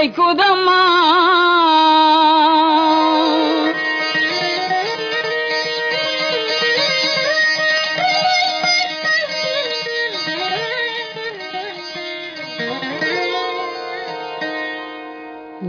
அழைக்குதம்மா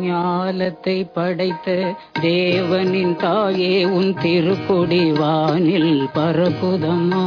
ஞாலத்தை படைத்த தேவனின் தாயே உன் திருக்குடி வானில் பரப்புதம்மா.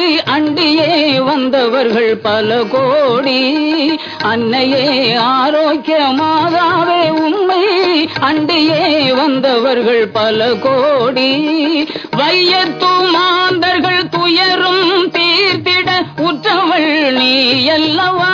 அன்னையே வந்தவர்கள் பல கோடி. அன்னையே ஆரோக்கிய மாதாவே உம்மை அண்டியே வந்தவர்கள் பல கோடி. வையத்து மாந்தர்கள் துயரும் தீர்த்திட உற்றவள் நீ அல்லவா